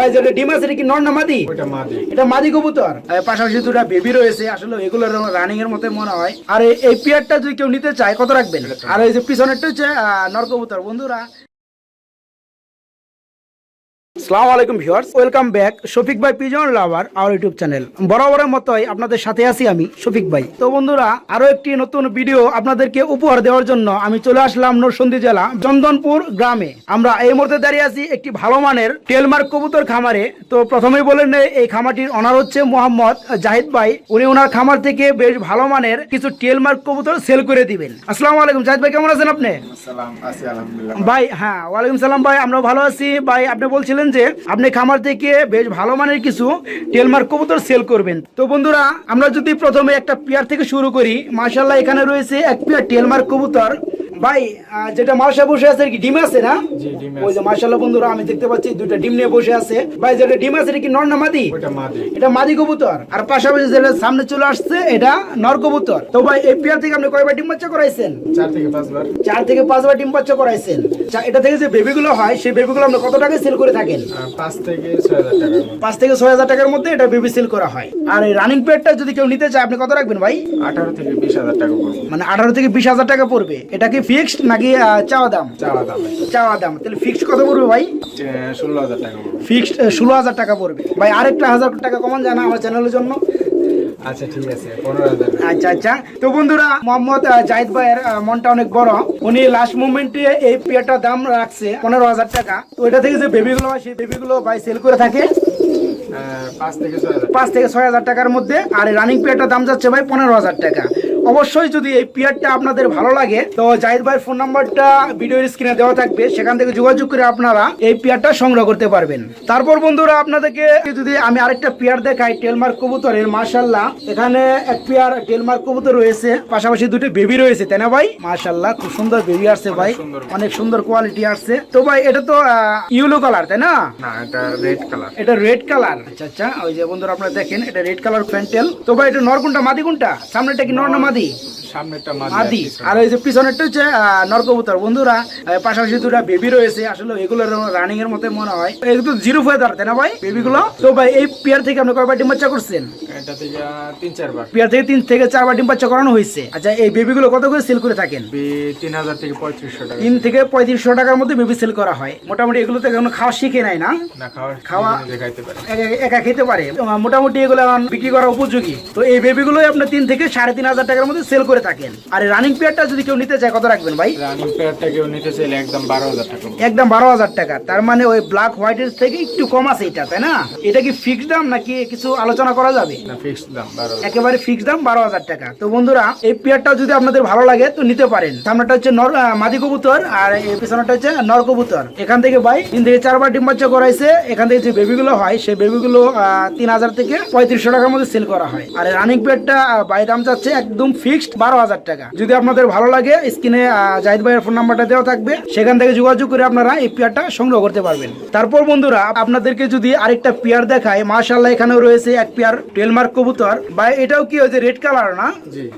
ভাই যেটা ডিম আছে এটা কি নর না মাদি? ওইটা মাদি। এটা মাদি কবুতর? আর পাশাপাশি দুটা বেবি রয়েছে আসলে রানিং এর মতো মনে হয়। আর এই- পিয়ারটা যদি কেউ নিতে চায় কত রাখবেন? আর এই যে পিছনেরটা হচ্ছে আহ, নর কবুতর। বন্ধুরা আসসালামু আলাইকুম ভিউয়ার্স ওয়েলকাম ব্যাক শফিক ভাই pigeon lover our YouTube channel. বরাবরের মতোই আপনাদের সাথে আছি আমি শফিক ভাই। তো বন্ধুরা আরও একটি নতুন ভিডিও আপনাদেরকে উপহার দেওয়ার জন্য আমি চলে আসলাম নরসিংদী জেলা চন্দনপুর গ্রামে। আমরা এই মুহূর্তে দাঁড়িয়ে আছি একটি ভালো মানের টেলমার্ক কবুতর খামারে। তো প্রথমেই বলে নেই এই খামারটির অনার হচ্ছে মোহাম্মদ জাহিদ ভাই। উনি ওনার খামার থেকে বেশ ভালো মানের কিছু টেলমার্ক কবুতর সেল করে দিবেন। আসসালামু আলাইকুম জাহিদ ভাই কেমন আছেন আপনি? সালাম ভাই হ্যাঁ ওয়ালাইকুম সালাম ভাই আমরা ভালো আছি। ভাই আপনি বলছিলেন যে, আপনি খামার থেকে বেশ ভালো মানের কিছু টেলমার্ক কবুতর সেল করবেন। তো বন্ধুরা, আমরা যদি প্রথমে একটা পেয়ার থেকে শুরু করি মাসাল্লাহ এখানে রয়েছে এক পেয়ার টেলমার্ক কবুতর। ভাই যেটা মালসা বসে আছে আর কি ডিম আছে না? ওই যে মাশাল্লাহ বন্ধুরা আমি দেখতে পাচ্ছি দুইটা ডিম নিয়ে বসে আছে। ভাই যেটা ডিম আছে এটা কি নর না মাদি? এটা মাদি কবুতর। আর পাশাপাশি যেটা সামনে চলে আসছে এটা নর কবুতর। তো ভাই এই পেয়ার থেকে আপনি কয়বার ডিম বাচ্চা করাইছেন? চার থেকে পাঁচবার। চার থেকে পাঁচবার ডিম বাচ্চা করাইছেন। এটা থেকে যে বেবিগুলো হয় সেই বেবিগুলো আপনি কত টাকায় সেল করে থাকেন? পাঁচ থেকে ছয় হাজার টাকার পাঁচ থেকে ছয় হাজার টাকার মধ্যে এটা বেবি সেল করা হয়। আর এই রানিং পেডটা যদি কেউ নিতে চায় আপনি কত রাখবেন ভাই? আঠারো থেকে বিশ হাজার টাকা মানে আঠারো থেকে বিশ হাজার টাকা পড়বে। এটা কি ফিক্সড নাকি চাওয়া দাম? চাওয়া দামে। চাওয়া দাম। তাহলে ফিক্সড কত পড়বে ভাই? ষোলো হাজার টাকা ফিক্সড ষোলো হাজার টাকা পড়বে। ভাই আরেকটা হাজার টাকা কমান জানা আমার চ্যানেলের জন্য। আচ্ছা ঠিক আছে আচ্ছা আচ্ছা। তো বন্ধুরা মোহাম্মদ জাহিদ ভাইয়ের মনটা অনেক বড়। উনি লাস্ট মুভমেন্টে এই পেয়ারটার দাম রাখছে পনেরো হাজার টাকা। তো এটা থেকে যে বেবিগুলো হয় সেই বেবিগুলো ভাই সেল করে থাকে পাঁচ থেকে ছয় হাজার। টাকার মধ্যে। আর রানিং পেয়ারটার দাম যাচ্ছে ভাই পনেরো হাজার টাকা। অবশ্যই যদি এই পেয়ারটা আপনাদের ভালো লাগে তো জাহিদ ভাইয়ের ফোন নাম্বারটা ভিডিওর স্ক্রিনে দেওয়া থাকবে সেখান থেকে যোগাযোগ করে আপনারা এই পেয়ারটা সংগ্রহ করতে পারবেন। তারপর বন্ধুরা আপনাদেরকে যদি আমি আরেকটা পেয়ার দেখাই টেলমার্ক কবুতরের মার্শাল্লাহ এখানে এক পেয়ার টেলমার্ক কবুতর রয়েছে পাশাপাশি দুটো বেবি রয়েছে তাই না ভাই? মার্শাল্লাহ খুব সুন্দর বেবি আসছে ভাই অনেক সুন্দর কোয়ালিটি আসছে। তো ভাই এটা তো ইউলো কালার তাই না? না এটা রেড কালার এটা রেড কালার আচ্ছা আচ্ছা ওই যে বন্ধুরা আপনারা দেখেন এটা রেড কালার প্যান্টেল তো ভাই এটা নর কোনটা? মাদি কোনটা? সামনেটা কি নর না মাদি? সামনেরটা মাদি মাদি। আর আর যে পিছনেরটা হচ্ছে আহ, বন্ধুরা পাশাপাশি দুটা বেবি রয়েছে। আসলে এগুলো রানিং এর মতো মনে হয়। এগুলো জিরো ফেদার তাই না ভাই? বেবি তো ভাই এই পেয়ার থেকে আপনি কয়বার ডিম বাচ্চা করছেন? এটা থেকে তিন চারবার। পেয়ার থেকে তিন থেকে চারবার ডিম বাচ্চা করানো হয়েছে। আচ্ছা এই বেবি কত করে সেল করে থাকেন? তিন হাজার থেকে পঁয়ত্রিশশো টাকা। তিন থেকে পঁয়ত্রিশশো টাকার মধ্যে বেবি সেল করা হয়। মোটামুটি এগুলো এখনও খাওয়া শিখে নাই না? খাওয়া একা- খেতে পারে। মোটামুটি এগুলো বিক্রি করা উপযোগী। তো এই বেবিগুলোই আপনার তিন থেকে সাড়ে তিন হাজার টাকার মধ্যে সেল করে থাকেন। আর রানিং পেয়ারটা যদি কেউ নিতে চায় কত রাখবেন ভাই? রানিং পেয়ারটা কেউ নিতে চাইলে একদম বারো হাজার টাকা। একদম বারো হাজার টাকা। তার মানে ওই ব্ল্যাক হোয়াইটের থেকে একটু কম আছে এটা তাই না? এটা কি ফিক্সড দাম নাকি কিছু আলোচনা করা যাবে? না ফিক্সড দাম একেবারে ফিক্সড দাম বারো হাজার টাকা। তো বন্ধুরা এই পেয়ারটা যদি আপনাদের ভালো লাগে তো নিতে পারেন। সামনেটা হচ্ছে নর মাদি কবুতর আর এই পিছনেটা হচ্ছে নর কবুতর। এখান থেকে ভাই তিন থেকে চারবার ডিম বাচ্চা করাইছে। এখান থেকে যে বেবিগুলো হয় সেই বেবিগুলো তিন হাজার থেকে পঁয়ত্রিশশো টাকার মধ্যে সেল করা হয়। আর রানিং পেয়ারটা বাই দাম যাচ্ছে একদম ফিক্সড বারো হাজার টাকা। যদি আপনাদের ভালো লাগে স্ক্রিনে জাহিদ ভাইয়ের ফোন নাম্বারটা দেওয়া থাকবে সেখান থেকে যোগাযোগ করে আপনারা এই পেয়ারটা সংগ্রহ করতে পারবেন। তারপর বন্ধুরা আপনাদেরকে যদি আরেকটা পেয়ার দেখায় মাশাল্লাহ এখানেও রয়েছে এক পেয়ার টেলমার্ক কবুতর। বা এটাও কি যে রেড কালার না?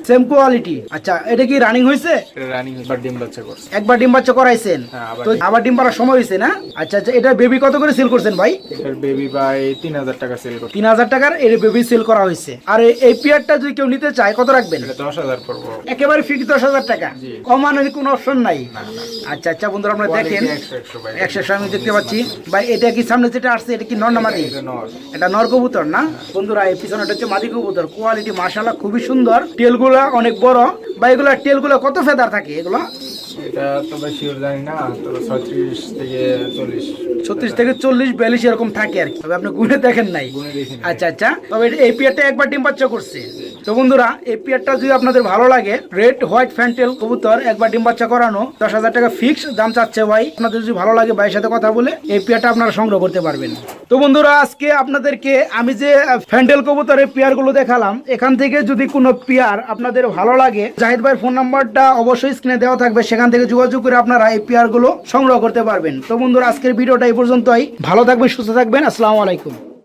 সেম কোয়ালিটি আচ্ছা এটা কি রানিং হয়েছে রানিং বার ডিম বাচ্চা করছে। একবার ডিম বাচ্চা করাইছেন? হ্যাঁ, তো আবার ডিম পাড়ার সময় হয়েছে না? আচ্ছা আচ্ছা এটা বেবি কত করে সেল করছেন ভাই? এটার বেবি তিন হাজার টাকা সেল করছে। তিন হাজার টাকার এর বেবি সেল করা হয়েছে আর এই- এই পেয়ারটা যদি কেউ নিতে চায় কত রাখবেন? এটা দশ হাজার পড়ব। একেবারে ফিক্স দশ হাজার টাকা। কমানোর কোনো অপশন নাই। আচ্ছা আচ্ছা বন্ধুরা আপনারা দেখেন। একশো একশো আমি দেখতে পাচ্ছি। ভাই এটা কি সামনে যেটা আসছে এটা কি নর না মাদি? এটা নর। কবুতর না? বন্ধুরা এই পিছনেটা হচ্ছে মাদি কবুতর। কোয়ালিটি মাশাআল্লাহ খুবই সুন্দর। টেলগুলা অনেক বড়। বা এগুলা টেলগুলো কত ফেদার থাকে? এগুলো এটা তো ভাই শিওর জানি না তবে ছত্রিশ থেকে চল্লিশ। ছত্রিশ থেকে চল্লিশ বিয়াল্লিশ এরকম থাকে আর কি। তবে আপনি গুনে দেখেন নাই। আচ্ছা আচ্ছা। তবে এটা- এই পিয়ারটা একবার ডিম বাচ্চা করছে। তো বন্ধুরা এই পিয়ারটা যদি আপনাদের ভালো লাগে রেড হোয়াইট ফ্যান্টেল কবুতর একবার ডিম বাচ্চা করানো দশ হাজার টাকা ফিক্স দাম চাচ্ছে ভাই। আপনাদের যদি ভালো লাগে ভাইয়ের সাথে কথা বলে এই পিয়ারটা আপনারা সংগ্রহ করতে পারবেন। তো বন্ধুরা, আজকে আপনাদেরকে আমি যে ফ্যান্ডেল কবুতরের পেয়ারগুলো দেখালাম, এখান থেকে যদি কোনো পেয়ার আপনাদের ভালো লাগে, জাহিদ ভাইয়ের ফোন নাম্বারটা অবশ্যই স্ক্রিনে দেওয়া থাকবে, সেখান থেকে যোগাযোগ করে আপনারা এই পেয়ারগুলো সংগ্রহ করতে পারবেন। তো বন্ধুরা, আজকের ভিডিওটা এই পর্যন্তই। ভালো থাকবেন, সুস্থ থাকবেন, আসসালামু আলাইকুম।